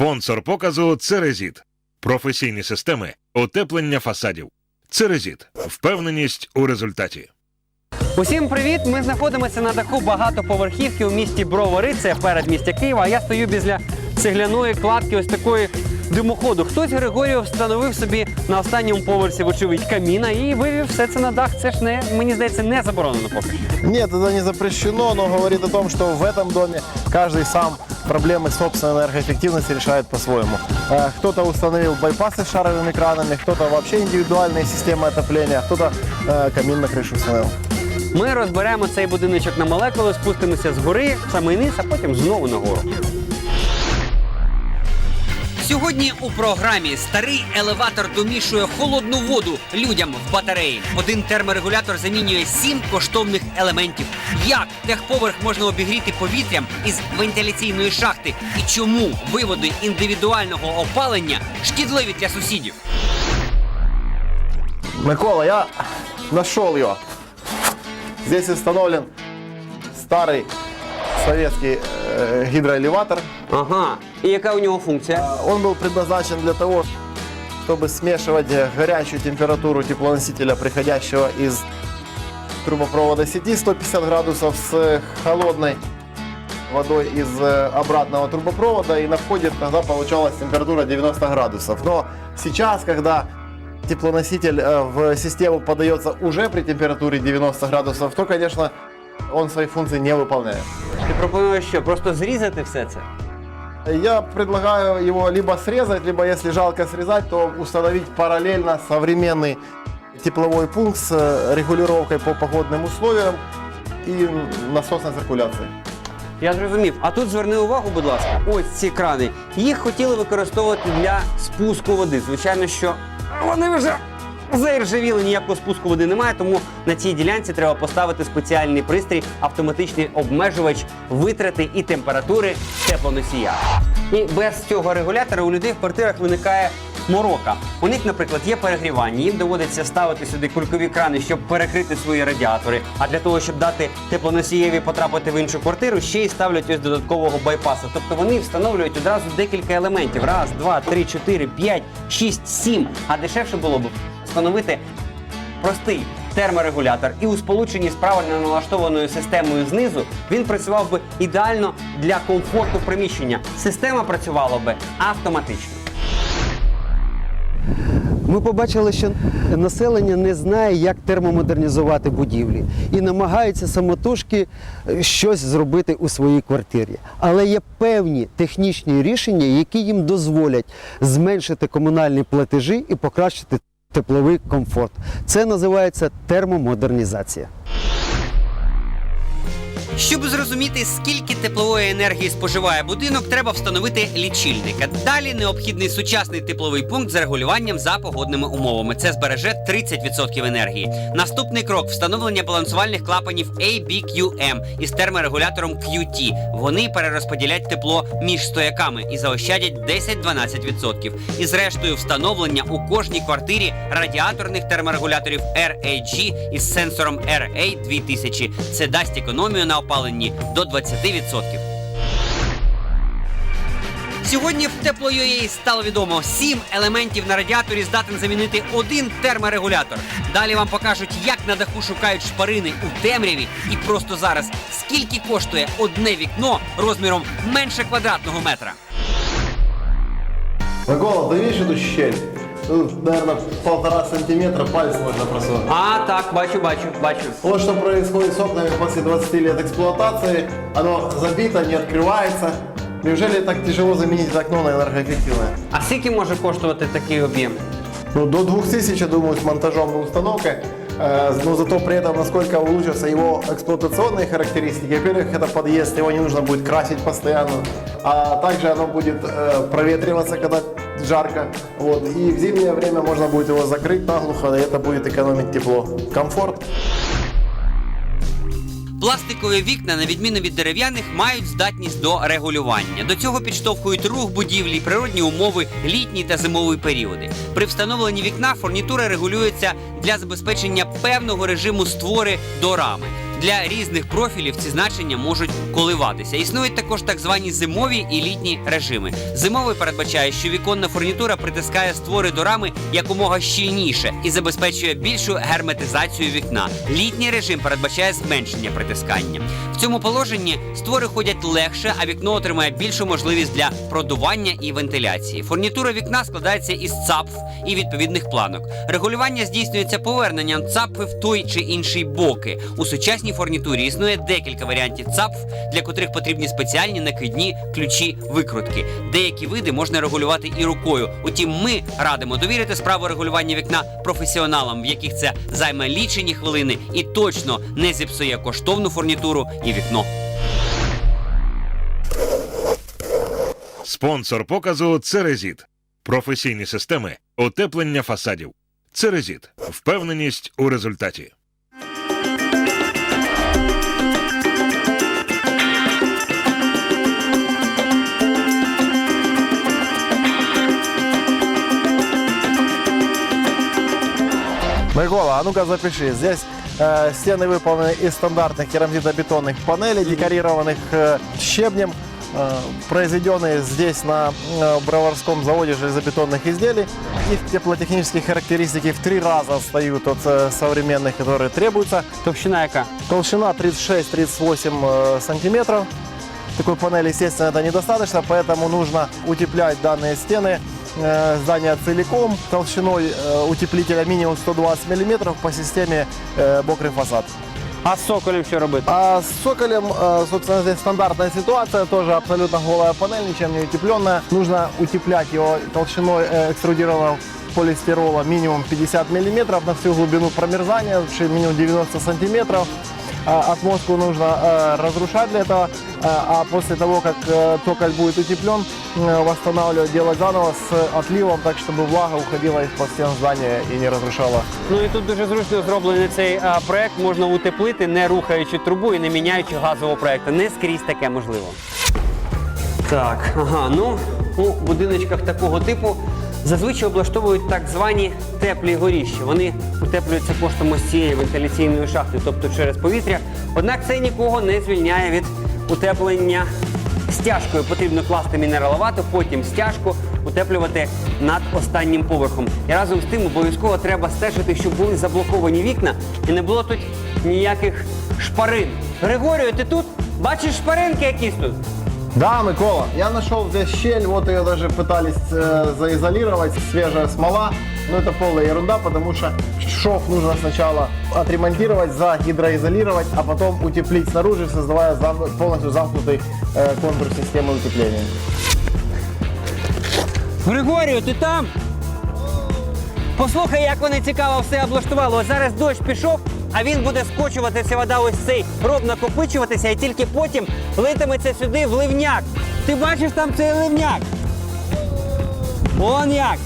Спонсор показу Церезіт. Професійні системи утеплення фасадів. Церезіт. Впевненість у результаті. Усім привіт! Ми знаходимося на даху багатоповерхівки у місті Бровари, це передмістя Києва. А я стою біля цегляної кладки, ось такої димоходу. Хтось Григоріо встановив собі на останньому поверсі, вочевидь, каміна і вивів все це на дах. Це ж не мені здається не заборонено поки. що. Нет, это не запрещено, но говорит о том, что в этом доме каждый сам проблемы собственной энергоэффективности решает по-своему. Э, Кто-то установил байпасы с шаровыми экранами, кто-то вообще индивидуальные системы отопления, кто-то э, камин на крышу установил. Ми розберемо цей будиночок на молекули, спустимося з гори, в самий низ, а потім знову на гору. Сьогодні у програмі старий елеватор домішує холодну воду людям в батареї. Один терморегулятор замінює сім коштовних елементів. Як техповерх можна обігріти повітрям із вентиляційної шахти? І чому виводи індивідуального опалення шкідливі для сусідів? Микола, я нашел его. Здесь установлен старый советский э, гидроэлеватор. Ага, і яка у нього функція? Он был предназначен для того, чтобы смешивать э, горячую температуру теплоносителя, приходящего из трубопровода сети 150 градусов с э, холодной водой из э, обратного трубопровода, и на входе тогда получалась температура 90 градусов. Но сейчас, когда теплоноситель э, в систему подается уже при температуре 90 градусов, то, конечно, он свои функции не выполняет. Ти пропонуєш що? Просто зрізати все це? Я предлагаю его либо срезать, либо, если жалко срезать, то установить параллельно современный тепловой пункт с э, регулировкой по погодным условиям и насосной циркуляцией. Я зрозумів. А тут зверни увагу, будь ласка, ось ці крани. Їх хотіли використовувати для спуску води. Звичайно, що вони вже заіржавіли, ніякого спуску води немає, тому на цій ділянці треба поставити спеціальний пристрій, автоматичний обмежувач витрати і температури теплоносія. І без цього регулятора у людей в квартирах виникає морока. У них, наприклад, є перегрівання. Їм доводиться ставити сюди кулькові крани, щоб перекрити свої радіатори. А для того, щоб дати теплоносієві потрапити в іншу квартиру, ще й ставлять ось додаткового байпаса. Тобто вони встановлюють одразу декілька елементів: раз, два, три, чотири, п'ять, шість, сім. А дешевше було б встановити простий терморегулятор і у сполученні з правильно налаштованою системою знизу він працював би ідеально для комфорту приміщення. Система працювала би автоматично. Ми побачили, що населення не знає, як термомодернізувати будівлі і намагається самотужки е, щось зробити у своїй квартирі. Але є певні технічні рішення, які їм дозволять зменшити комунальні платежі і покращити тепловий комфорт. Це називається термомодернізація. Щоб зрозуміти, скільки теплової енергії споживає будинок, треба встановити лічильника. Далі необхідний сучасний тепловий пункт з регулюванням за погодними умовами. Це збереже 30% енергії. Наступний крок встановлення балансувальних клапанів ABQM із терморегулятором QT. Вони перерозподілять тепло між стояками і заощадять 10-12%. І зрештою встановлення у кожній квартирі радіаторних терморегуляторів RAG із сенсором RA 2000. Це дасть економію на опаленні до 20%. Сьогодні в Тепло.ua стало відомо, сім елементів на радіаторі здатен замінити один терморегулятор. Далі вам покажуть, як на даху шукають шпарини у темряві. І просто зараз скільки коштує одне вікно розміром менше квадратного метра. Микола, видишь эту щель? Тут, наверное, полтора сантиметра палец можно просунуть. А, так, бачу, бачу, бачу. Вот что происходит с окнами после 20 лет эксплуатации. Оно забито, не открывается. Неужели так тяжело заменить окно на энергоэффективное? А скільки може коштувати такий об'єм? Ну, до 2000, я думаю, с монтажом и установкой. Э, Но зато при этом, насколько улучшатся его эксплуатационные характеристики. Во-первых, это подъезд, его не нужно будет красить постоянно. А также оно будет э, проветриваться, когда жарко. Вот. И в зимнее время можно будет его закрыть наглухо, и это будет экономить тепло. Комфорт. Пластикові вікна, на відміну від дерев'яних, мають здатність до регулювання. До цього підштовхують рух будівлі, природні умови, літній та зимовий періоди. При встановленні вікна фурнітура регулюється для забезпечення певного режиму створи до рами. Для різних профілів ці значення можуть коливатися. Існують також так звані зимові і літні режими. Зимовий передбачає, що віконна фурнітура притискає створи до рами якомога щільніше і забезпечує більшу герметизацію вікна. Літній режим передбачає зменшення притискання. В цьому положенні створи ходять легше, а вікно отримає більшу можливість для продування і вентиляції. Фурнітура вікна складається із цапф і відповідних планок. Регулювання здійснюється поверненням цапфи в той чи інший боки. У сучасній фурнітурі існує декілька варіантів цапф, для котрих потрібні спеціальні накидні ключі викрутки. Деякі види можна регулювати і рукою. Утім, ми радимо довірити справу регулювання вікна професіоналам, в яких це займе лічені хвилини і точно не зіпсує коштовну фурнітуру і вікно. Спонсор показу Церезіт. Професійні системи утеплення фасадів. Церезіт. Впевненість у результаті. Ну-ка запиши. Здесь э, стены выполнены из стандартных керамзитобетонных панелей, декорированных э, щебнем, э, произведенные здесь на э, Броварском заводе железобетонных изделий. Их теплотехнические характеристики в три раза отстают от э, современных, которые требуются. Товщина яка? Толщина 36-38 э, сантиметров. Такой панели, естественно, это недостаточно, поэтому нужно утеплять данные стены здания целиком толщиной э, утеплителя минимум 120 мм по системе э, мокрый фасад. А з соколем що робити? А с соколем, э, собственно, здесь стандартная ситуация, тоже абсолютно голая панель, ничем не утепленная. Нужно утеплять его толщиной э, экструдированного полистирола минимум 50 мм на всю глубину промерзания, вообще минимум 90 сантиметров. А Отмостку нужно э, разрушать для этого, э, а после того, как э, цоколь будет утеплен, э, восстанавливать, делать заново с отливом, так чтобы влага уходила из-под стен здания и не разрушала Ну і тут дуже зручно зроблений цей а, проект. Можна утеплити, не рухаючи трубу і не міняючи газового проекту. Не скрізь таке можливо. Так, ага, ну у будиночках такого типу зазвичай облаштовують так звані теплі горіща. Вони утеплюються коштом ось цієї вентиляційної шахти, тобто через повітря. Однак це нікого не звільняє від утеплення стяжкою. Потрібно класти мінераловату, потім стяжку утеплювати над останнім поверхом. І разом з тим обов'язково треба стежити, щоб були заблоковані вікна і не було тут ніяких шпарин. Григорію, ти тут? Бачиш шпаринки якісь тут? Да, Микола, я нашел здесь щель, вот ее даже пытались э, заизолировать, свежая смола, но это полная ерунда, потому что шов нужно сначала отремонтировать, загидроизолировать, а потом утеплить снаружи, создавая зам- полностью замкнутый э, контур системы утепления. Григорію, ти там? Послухай, як вони цікаво все облаштували. Ось зараз дощ пішов, а він буде скочуватися вода ось цей роб накопичуватися і тільки потім литиметься сюди в ливняк. Ти бачиш там цей ливняк? Вон як.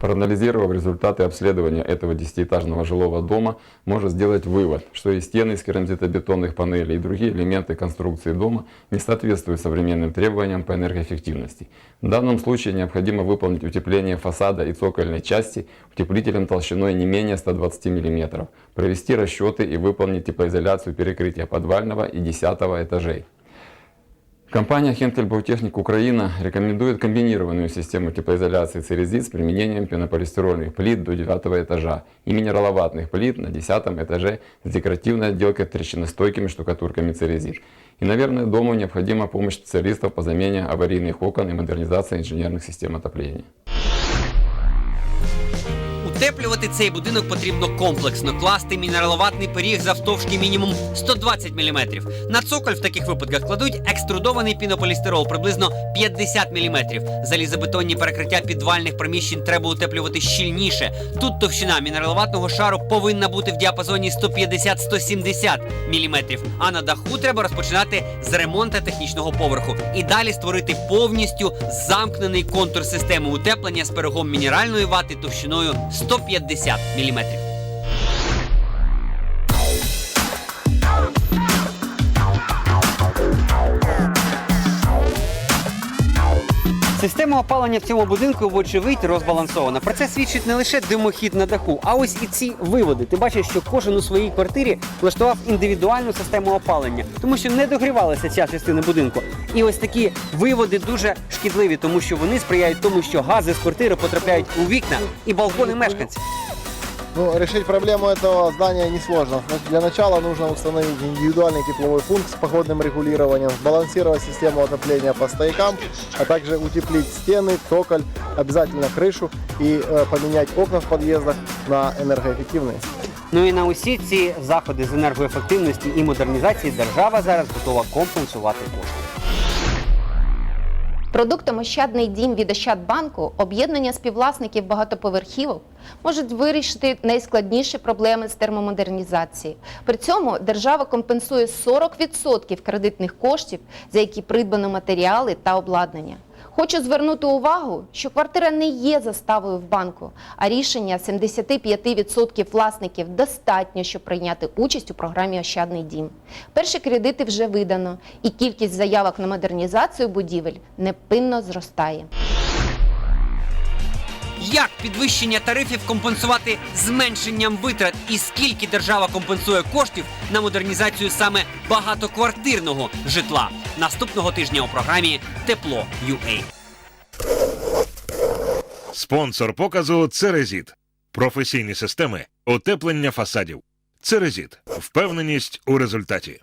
Проанализировав результаты обследования этого десятиэтажного жилого дома, можно сделать вывод, что и стены из керамзитобетонных панелей, и другие элементы конструкции дома не соответствуют современным требованиям по энергоэффективности. В данном случае необходимо выполнить утепление фасада и цокольной части утеплителем толщиной не менее 120 мм, провести расчеты и выполнить теплоизоляцию перекрытия подвального и 10 этажей. Компания Henkel Bautechnik Украина рекомендует комбинированную систему теплоизоляции Церезит с применением пенополистирольных плит до 9 этажа и минераловатных плит на 10 этаже с декоративной отделкой трещиностойкими штукатурками Церезит. И, наверное, дому необходима помощь специалистов по замене аварийных окон и модернизации инженерных систем отопления. Утеплювати цей будинок потрібно комплексно, класти мінераловатний пиріг завстовшки мінімум 120 мм. На цоколь в таких випадках кладуть екструдований пінополістирол приблизно 50 мм. Залізобетонні перекриття підвальних приміщень треба утеплювати щільніше. Тут товщина мінераловатного шару повинна бути в діапазоні 150-170 мм. А на даху треба розпочинати з ремонту технічного поверху і далі створити повністю замкнений контур системи утеплення з пирогом мінеральної вати товщиною 150 мм. Система опалення в цьому будинку, вочевидь, розбалансована. Про це свідчить не лише димохід на даху, а ось і ці виводи. Ти бачиш, що кожен у своїй квартирі влаштував індивідуальну систему опалення, тому що не догрівалася ця частина будинку. І ось такі виводи дуже шкідливі, тому що вони сприяють тому, що гази з квартири потрапляють у вікна і балкони мешканців. Ну, решить проблему этого здания несложно. Но Для начала нужно установить индивидуальный тепловой пункт с погодным регулированием, сбалансировать систему отопления по стоякам, а также утеплить стены, токоль, обязательно крышу и э, поменять окна в подъездах на энергоэффективные. Ну і на усі ці заходи з енергоефективності і модернізації держава зараз готова компенсувати кошти. Продуктом Ощадний дім від Ощадбанку об'єднання співвласників багатоповерхівок можуть вирішити найскладніші проблеми з термомодернізації. При цьому держава компенсує 40% кредитних коштів, за які придбано матеріали та обладнання. Хочу звернути увагу, що квартира не є заставою в банку, а рішення 75% власників достатньо, щоб прийняти участь у програмі Ощадний дім. Перші кредити вже видано, і кількість заявок на модернізацію будівель непинно зростає. Як підвищення тарифів компенсувати зменшенням витрат і скільки держава компенсує коштів на модернізацію саме багатоквартирного житла наступного тижня у програмі Тепло UA. Спонсор показу Церезіт. Професійні системи утеплення фасадів. Церезіт. Впевненість у результаті.